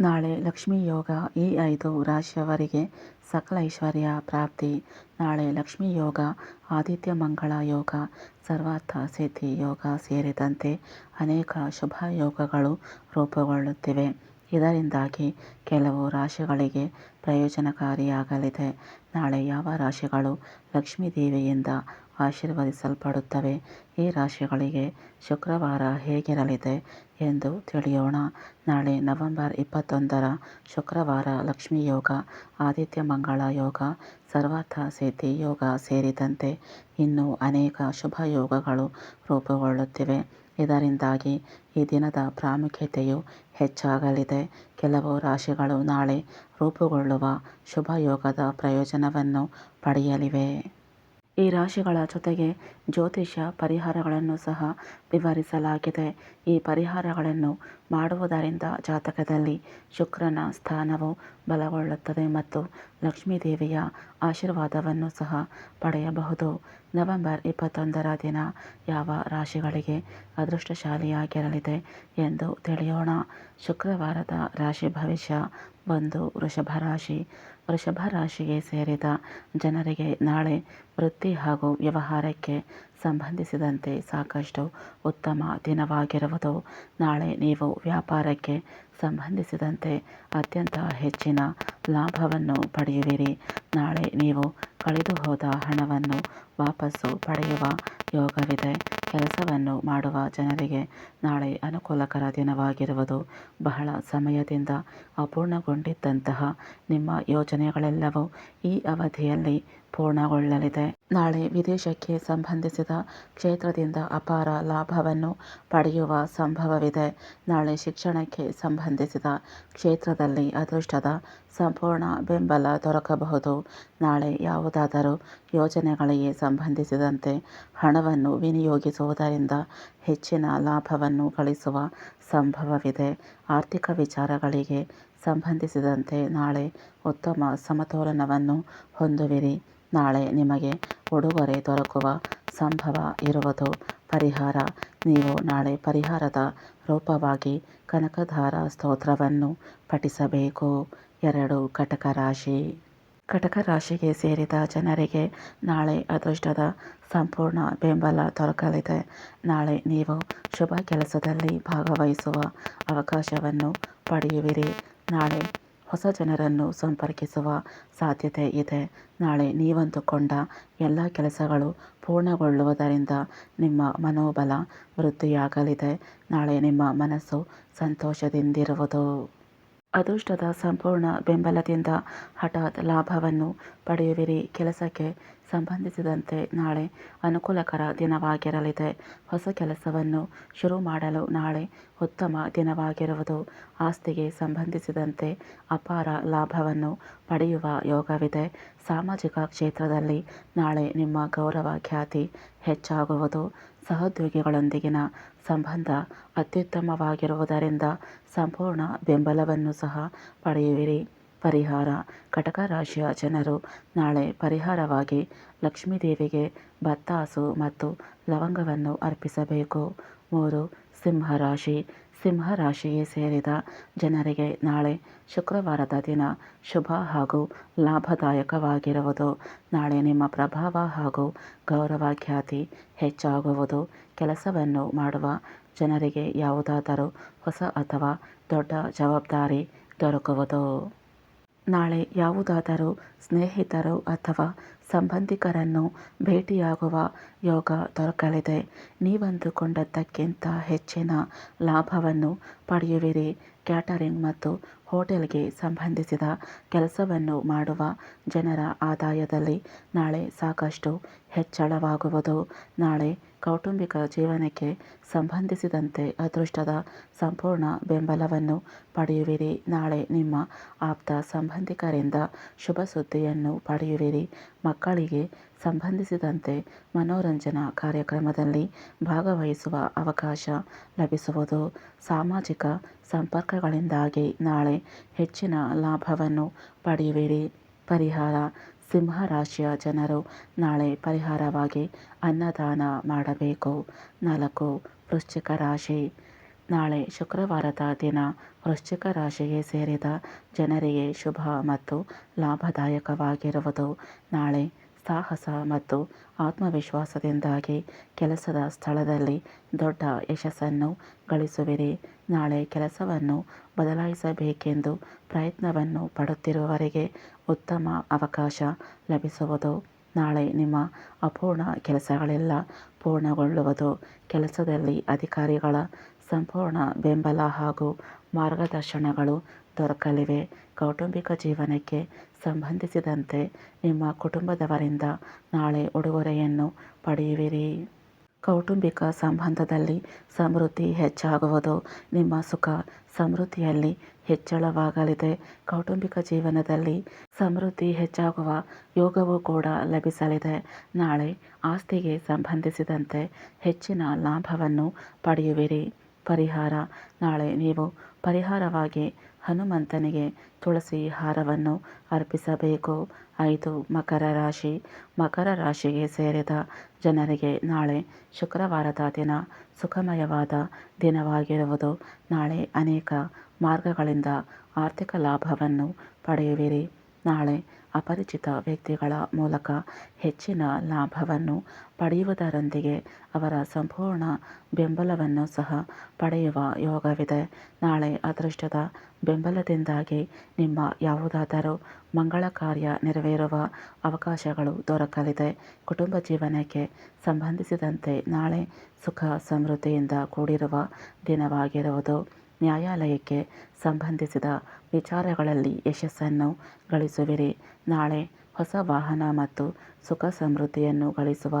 ನಾಳೆ ಲಕ್ಷ್ಮೀ ಯೋಗ ಈ ಐದು ರಾಶಿಯವರಿಗೆ ಸಕಲ ಐಶ್ವರ್ಯ ಪ್ರಾಪ್ತಿ. ನಾಳೆ ಲಕ್ಷ್ಮೀ ಯೋಗ, ಆದಿತ್ಯ ಮಂಗಳ ಯೋಗ, ಸರ್ವಾರ್ಥ ಸಿದ್ಧಿ ಯೋಗ ಸೇರಿದಂತೆ ಅನೇಕ ಶುಭ ಯೋಗಗಳು ರೂಪುಗೊಳ್ಳುತ್ತಿವೆ. ಇದರಿಂದಾಗಿ ಕೆಲವು ರಾಶಿಗಳಿಗೆ ಪ್ರಯೋಜನಕಾರಿಯಾಗಲಿದೆ. ನಾಳೆ ಯಾವ ರಾಶಿಗಳು ಲಕ್ಷ್ಮೀ ದೇವಿಯಿಂದ ಆಶೀರ್ವದಿಸಲ್ಪಡುತ್ತವೆ? ಈ ರಾಶಿಗಳಿಗೆ ಶುಕ್ರವಾರ ಹೇಗಿರಲಿದೆ? ಎಂದು ತಿಳಿಯೋಣ. ನಾಳೆ ನವೆಂಬರ್ ಇಪ್ಪತ್ತೊಂದರ ಶುಕ್ರವಾರ ಲಕ್ಷ್ಮೀ ಯೋಗ ಆದಿತ್ಯ ಮಂಗಳ ಯೋಗ, ಸರ್ವಾರ್ಥ ಸಿದ್ಧಿ ಯೋಗ ಸೇರಿದಂತೆ ಇನ್ನೂ ಅನೇಕ ಶುಭ ಯೋಗಗಳು ರೂಪುಗೊಳ್ಳುತ್ತಿವೆ. ಇದರಿಂದಾಗಿ ಈ ದಿನದ ಪ್ರಾಮುಖ್ಯತೆಯು ಹೆಚ್ಚಾಗಲಿದೆ. ಕೆಲವು ರಾಶಿಗಳು ನಾಳೆ ರೂಪುಗೊಳ್ಳುವ ಶುಭ ಯೋಗದ ಪ್ರಯೋಜನವನ್ನು ಪಡೆಯಲಿವೆ. ಈ ರಾಶಿಗಳ ಜೊತೆಗೆ ಜ್ಯೋತಿಷ್ಯ ಪರಿಹಾರಗಳನ್ನು ಸಹ ವಿವರಿಸಲಾಗಿದೆ. ಈ ಪರಿಹಾರಗಳನ್ನು ಮಾಡುವುದರಿಂದ ಜಾತಕದಲ್ಲಿ ಶುಕ್ರನ ಸ್ಥಾನವು ಬಲಗೊಳ್ಳುತ್ತದೆ ಮತ್ತು ಲಕ್ಷ್ಮೀದೇವಿಯ ಆಶೀರ್ವಾದವನ್ನು ಸಹ ಪಡೆಯಬಹುದು. ನವೆಂಬರ್ ಇಪ್ಪತ್ತೊಂದರ ದಿನ ಯಾವ ರಾಶಿಗಳಿಗೆ ಅದೃಷ್ಟಶಾಲಿಯಾಗಿರಲಿದೆ ಎಂದು ತಿಳಿಯೋಣ. ಶುಕ್ರವಾರದ ರಾಶಿ ಭವಿಷ್ಯ ಒಂದು ವೃಷಭ ರಾಶಿ ವೃಷಭ ರಾಶಿಗೆ ಸೇರಿದ ಜನರಿಗೆ ನಾಳೆ ವೃತ್ತಿ ಹಾಗೂ ವ್ಯವಹಾರಕ್ಕೆ ಸಂಬಂಧಿಸಿದಂತೆ ಸಾಕಷ್ಟು ಉತ್ತಮ ದಿನವಾಗಿರುವುದು. ನಾಳೆ ನೀವು ವ್ಯಾಪಾರಕ್ಕೆ ಸಂಬಂಧಿಸಿದಂತೆ ಅತ್ಯಂತ ಹೆಚ್ಚಿನ ಲಾಭವನ್ನು ಪಡೆಯುವಿರಿ. ನಾಳೆ ನೀವು ಕಳೆದು ಹೋದ ಹಣವನ್ನು ವಾಪಸ್ಸು ಪಡೆಯುವ ಯೋಗವಿದೆ. ಕೆಲಸವನ್ನು ಮಾಡುವ ಜನರಿಗೆ ನಾಳೆ ಅನುಕೂಲಕರ ದಿನವಾಗಿರುವುದು ಬಹಳ ಸಮಯದಿಂದ ಅಪೂರ್ಣಗೊಂಡಿದ್ದಂತಹ ನಿಮ್ಮ ಯೋಜನೆಗಳೆಲ್ಲವೂ ಈ ಅವಧಿಯಲ್ಲಿ ಪೂರ್ಣಗೊಳ್ಳಲಿದೆ. ನಾಳೆ ವಿದೇಶಕ್ಕೆ ಸಂಬಂಧಿಸಿದ ಕ್ಷೇತ್ರದಿಂದ ಅಪಾರ ಲಾಭವನ್ನು ಪಡೆಯುವ ಸಂಭವವಿದೆ. ನಾಳೆ ಶಿಕ್ಷಣಕ್ಕೆ ಸಂಬಂಧಿಸಿದ ಕ್ಷೇತ್ರದಲ್ಲಿ ಅದೃಷ್ಟದ ಸಂಪೂರ್ಣ ಬೆಂಬಲ ದೊರಕಬಹುದು. ನಾಳೆ ಯಾವುದಾದರೂ ಯೋಜನೆಗಳಿಗೆ ಸಂಬಂಧಿಸಿದಂತೆ ಹಣವನ್ನು ವಿನಿಯೋಗಿಸುವುದರಿಂದ ಹೆಚ್ಚಿನ ಲಾಭವನ್ನು ಗಳಿಸುವ ಸಂಭವವಿದೆ. ಆರ್ಥಿಕ ವಿಚಾರಗಳಿಗೆ ಸಂಬಂಧಿಸಿದಂತೆ ನಾಳೆ ಉತ್ತಮ ಸಮತೋಲನವನ್ನು ಹೊಂದುವಿರಿ. ನಾಳೆ ನಿಮಗೆ ಉಡುಗೊರೆ ದೊರಕುವ ಸಂಭವ ಇರುವುದು ಪರಿಹಾರ. ನೀವು ನಾಳೆ ಪರಿಹಾರದ ರೂಪವಾಗಿ ಕನಕಧಾರ ಸ್ತೋತ್ರವನ್ನು ಪಠಿಸಬೇಕು. ಎರಡು ಕಟಕ ರಾಶಿ. ಕಟಕ ರಾಶಿಗೆ ಸೇರಿದ ಜನರಿಗೆ ನಾಳೆ ಅದೃಷ್ಟದ ಸಂಪೂರ್ಣ ಬೆಂಬಲ ದೊರಕಲಿದೆ. ನಾಳೆ ನೀವು ಶುಭ ಕೆಲಸದಲ್ಲಿ ಭಾಗವಹಿಸುವ ಅವಕಾಶವನ್ನು ಪಡೆಯುವಿರಿ. ನಾಳೆ ಹೊಸ ಜನರನ್ನು ಸಂಪರ್ಕಿಸುವ ಸಾಧ್ಯತೆ ಇದೆ. ನಾಳೆ ನೀವಂದುಕೊಂಡ ಎಲ್ಲ ಕೆಲಸಗಳು ಪೂರ್ಣಗೊಳ್ಳುವುದರಿಂದ ನಿಮ್ಮ ಮನೋಬಲ ವೃದ್ಧಿಯಾಗಲಿದೆ. ನಾಳೆ ನಿಮ್ಮ ಮನಸ್ಸು ಸಂತೋಷದಿಂದಿರುವುದು. ಅದೃಷ್ಟದ ಸಂಪೂರ್ಣ ಬೆಂಬಲದಿಂದ ಹಠಾತ್ ಲಾಭವನ್ನು ಪಡೆಯುವಿರಿ. ಕೆಲಸಕ್ಕೆ ಸಂಬಂಧಿಸಿದಂತೆ ನಾಳೆ ಅನುಕೂಲಕರ ದಿನವಾಗಿರಲಿದೆ. ಹೊಸ ಕೆಲಸವನ್ನು ಶುರು ಮಾಡಲು ನಾಳೆ ಉತ್ತಮ ದಿನವಾಗಿರುವುದು ಆಸ್ತಿಗೆ ಸಂಬಂಧಿಸಿದಂತೆ ಅಪಾರ ಲಾಭವನ್ನು ಪಡೆಯುವ ಯೋಗವಿದೆ. ಸಾಮಾಜಿಕ ಕ್ಷೇತ್ರದಲ್ಲಿ ನಾಳೆ ನಿಮ್ಮ ಗೌರವ ಖ್ಯಾತಿ ಹೆಚ್ಚಾಗುವುದು. ಸಹೋದ್ಯೋಗಿಗಳೊಂದಿಗಿನ ಸಂಬಂಧ ಅತ್ಯುತ್ತಮವಾಗಿರುವುದರಿಂದ ಸಂಪೂರ್ಣ ಬೆಂಬಲವನ್ನು ಸಹ ಪಡೆಯುವಿರಿ. ಪರಿಹಾರ. ಕಟಕ ರಾಶಿಯ ಜನರು ನಾಳೆ ಪರಿಹಾರವಾಗಿ ಲಕ್ಷ್ಮೀದೇವಿಗೆ ಬತ್ತಾಸು ಮತ್ತು ಲವಂಗವನ್ನು ಅರ್ಪಿಸಬೇಕು. ಮೂರು ಸಿಂಹರಾಶಿ ಸಿಂಹರಾಶಿಗೆ ಸೇರಿದ ಜನರಿಗೆ ನಾಳೆ ಶುಕ್ರವಾರದ ದಿನ ಶುಭ ಹಾಗೂ ಲಾಭದಾಯಕವಾಗಿರುವುದು. ನಾಳೆ ನಿಮ್ಮ ಪ್ರಭಾವ ಹಾಗೂ ಗೌರವ ಖ್ಯಾತಿ ಹೆಚ್ಚಾಗುವುದು. ಕೆಲಸವನ್ನು ಮಾಡುವ ಜನರಿಗೆ ಯಾವುದಾದರೂ ಹೊಸ ಅಥವಾ ದೊಡ್ಡ ಜವಾಬ್ದಾರಿ ದೊರಕುವುದು. ನಾಳೆ ಯಾವುದಾದರೂ ಸ್ನೇಹಿತರು ಅಥವಾ ಸಂಬಂಧಿಕರನ್ನು ಭೇಟಿಯಾಗುವ ಯೋಗ ದೊರಕಲಿದೆ. ನೀವಂದುಕೊಂಡದ್ದಕ್ಕಿಂತ ಹೆಚ್ಚಿನ ಲಾಭವನ್ನು ಪಡೆಯುವಿರಿ. ಕ್ಯಾಟರಿಂಗ್ ಮತ್ತು ಹೋಟೆಲ್ಗೆ ಸಂಬಂಧಿಸಿದ ಕೆಲಸವನ್ನು ಮಾಡುವ ಜನರ ಆದಾಯದಲ್ಲಿ ನಾಳೆ ಸಾಕಷ್ಟು ಹೆಚ್ಚಳವಾಗುವುದು. ನಾಳೆ ಕೌಟುಂಬಿಕ ಜೀವನಕ್ಕೆ ಸಂಬಂಧಿಸಿದಂತೆ ಅದೃಷ್ಟದ ಸಂಪೂರ್ಣ ಬೆಂಬಲವನ್ನು ಪಡೆಯುವಿರಿ. ನಾಳೆ ನಿಮ್ಮ ಆಪ್ತ ಸಂಬಂಧಿಕರಿಂದ ಶುಭ ಸುದ್ದಿಯನ್ನು ಪಡೆಯುವಿರಿ. ಮಕ್ಕಳಿಗೆ ಸಂಬಂಧಿಸಿದಂತೆ ಮನೋರಂಜನಾ ಕಾರ್ಯಕ್ರಮದಲ್ಲಿ ಭಾಗವಹಿಸುವ ಅವಕಾಶ ಲಭಿಸುವುದು. ಸಾಮಾಜಿಕ ಸಂಪರ್ಕಗಳಿಂದಾಗಿ ನಾಳೆ ಹೆಚ್ಚಿನ ಲಾಭವನ್ನು ಪಡೆಯುವಿರಿ. ಪರಿಹಾರ. ಸಿಂಹರಾಶಿಯ ಜನರು ನಾಳೆ ಪರಿಹಾರವಾಗಿ ಅನ್ನದಾನ ಮಾಡಬೇಕು. ನಾಲ್ಕು, ವೃಶ್ಚಿಕ ರಾಶಿ. ನಾಳೆ ಶುಕ್ರವಾರದ ದಿನ ವೃಶ್ಚಿಕ ರಾಶಿಗೆ ಸೇರಿದ ಜನರಿಗೆ ಶುಭ ಮತ್ತು ಲಾಭದಾಯಕವಾಗಿರುವುದು. ನಾಳೆ ಸಾಹಸ ಮತ್ತು ಆತ್ಮವಿಶ್ವಾಸದಿಂದಾಗಿ ಕೆಲಸದ ಸ್ಥಳದಲ್ಲಿ ದೊಡ್ಡ ಯಶಸ್ಸನ್ನು ಗಳಿಸುವಿರಿ. ನಾಳೆ ಕೆಲಸವನ್ನು ಬದಲಾಯಿಸಬೇಕೆಂದು ಪ್ರಯತ್ನವನ್ನು ಪಡುತ್ತಿರುವವರಿಗೆ ಉತ್ತಮ ಅವಕಾಶ ಲಭಿಸುವುದು. ನಾಳೆ ನಿಮ್ಮ ಅಪೂರ್ಣ ಕೆಲಸಗಳೆಲ್ಲ ಪೂರ್ಣಗೊಳ್ಳುವುದು. ಕೆಲಸದಲ್ಲಿ ಅಧಿಕಾರಿಗಳ ಸಂಪೂರ್ಣ ಬೆಂಬಲ ಹಾಗೂ ಮಾರ್ಗದರ್ಶನಗಳು ದೊರಕಲಿವೆ. ಕೌಟುಂಬಿಕ ಜೀವನಕ್ಕೆ ಸಂಬಂಧಿಸಿದಂತೆ ನಿಮ್ಮ ಕುಟುಂಬದವರಿಂದ ನಾಳೆ ಉಡುಗೊರೆಯನ್ನು ಪಡೆಯುವಿರಿ. ಕೌಟುಂಬಿಕ ಸಂಬಂಧದಲ್ಲಿ ಸಮೃದ್ಧಿ ಹೆಚ್ಚಾಗುವುದು. ನಿಮ್ಮ ಸುಖ ಸಮೃದ್ಧಿಯಲ್ಲಿ ಹೆಚ್ಚಳವಾಗಲಿದೆ. ಕೌಟುಂಬಿಕ ಜೀವನದಲ್ಲಿ ಸಮೃದ್ಧಿ ಹೆಚ್ಚಾಗುವ ಯೋಗವೂ ಕೂಡ ಲಭಿಸಲಿದೆ. ನಾಳೆ ಆಸ್ತಿಗೆ ಸಂಬಂಧಿಸಿದಂತೆ ಹೆಚ್ಚಿನ ಲಾಭವನ್ನು ಪಡೆಯುವಿರಿ. ಪರಿಹಾರ. ನಾಳೆ ನೀವು ಪರಿಹಾರವಾಗಿ ಹನುಮಂತನಿಗೆ ತುಳಸಿ ಹಾರವನ್ನು ಅರ್ಪಿಸಬೇಕು. ಐದು ಮಕರ ರಾಶಿ. ಮಕರ ರಾಶಿಗೆ ಸೇರಿದ ಜನರಿಗೆ ನಾಳೆ ಶುಕ್ರವಾರದ ದಿನ ಸುಖಮಯವಾದ ದಿನವಾಗಿರುವುದು. ನಾಳೆ ಅನೇಕ ಮಾರ್ಗಗಳಿಂದ ಆರ್ಥಿಕ ಲಾಭವನ್ನು ಪಡೆಯುವಿರಿ. ನಾಳೆ ಅಪರಿಚಿತ ವ್ಯಕ್ತಿಗಳ ಮೂಲಕ ಹೆಚ್ಚಿನ ಲಾಭವನ್ನು ಪಡೆಯುವುದರೊಂದಿಗೆ ಅವರ ಸಂಪೂರ್ಣ ಬೆಂಬಲವನ್ನು ಸಹ ಪಡೆಯುವ ಯೋಗವಿದೆ. ನಾಳೆ ಅದೃಷ್ಟದ ಬೆಂಬಲದಿಂದಾಗಿ ನಿಮ್ಮ ಯಾವುದಾದರೂ ಮಂಗಳ ಕಾರ್ಯ ನೆರವೇರುವ ಅವಕಾಶಗಳು ದೊರಕಲಿದೆ. ಕುಟುಂಬ ಜೀವನಕ್ಕೆ ಸಂಬಂಧಿಸಿದಂತೆ ನಾಳೆ ಸುಖ ಸಮೃದ್ಧಿಯಿಂದ ಕೂಡಿರುವ ದಿನವಾಗಿರುವುದು. ನ್ಯಾಯಾಲಯಕ್ಕೆ ಸಂಬಂಧಿಸಿದ ವಿಚಾರಗಳಲ್ಲಿ ಯಶಸ್ಸನ್ನು ಗಳಿಸುವಿರಿ. ನಾಳೆ ಹೊಸ ವಾಹನ ಮತ್ತು ಸುಖ ಸಮೃದ್ಧಿಯನ್ನು ಗಳಿಸುವ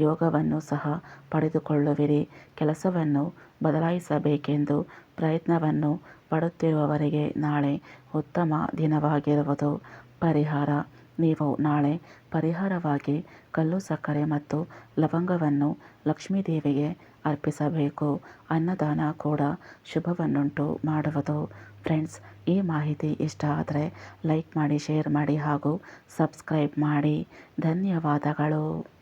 ಯೋಗವನ್ನು ಸಹ ಪಡೆದುಕೊಳ್ಳುವಿರಿ. ಕೆಲಸವನ್ನು ಬದಲಾಯಿಸಬೇಕೆಂದು ಪ್ರಯತ್ನವನ್ನು ಪಡುತ್ತಿರುವವರಿಗೆ ನಾಳೆ ಉತ್ತಮ ದಿನವಾಗಿರುವುದು. ಪರಿಹಾರ ನೀವು ನಾಳೆ ಪರಿಹಾರವಾಗಿ ಕಲ್ಲು ಸಕ್ಕರೆ ಮತ್ತು ಲವಂಗವನ್ನು ಲಕ್ಷ್ಮೀದೇವಿಗೆ ಅರ್ಪಿಸಬೇಕು. ಅನ್ನದಾನ ಕೂಡ ಶುಭವನ್ನುಂಟು ಮಾಡುವುದು. ಫ್ರೆಂಡ್ಸ್, ಈ ಮಾಹಿತಿ ಇಷ್ಟ ಆದರೆ ಲೈಕ್ ಮಾಡಿ, ಶೇರ್ ಮಾಡಿ ಹಾಗೂ ಸಬ್ಸ್ಕ್ರೈಬ್ ಮಾಡಿ. ಧನ್ಯವಾದಗಳು.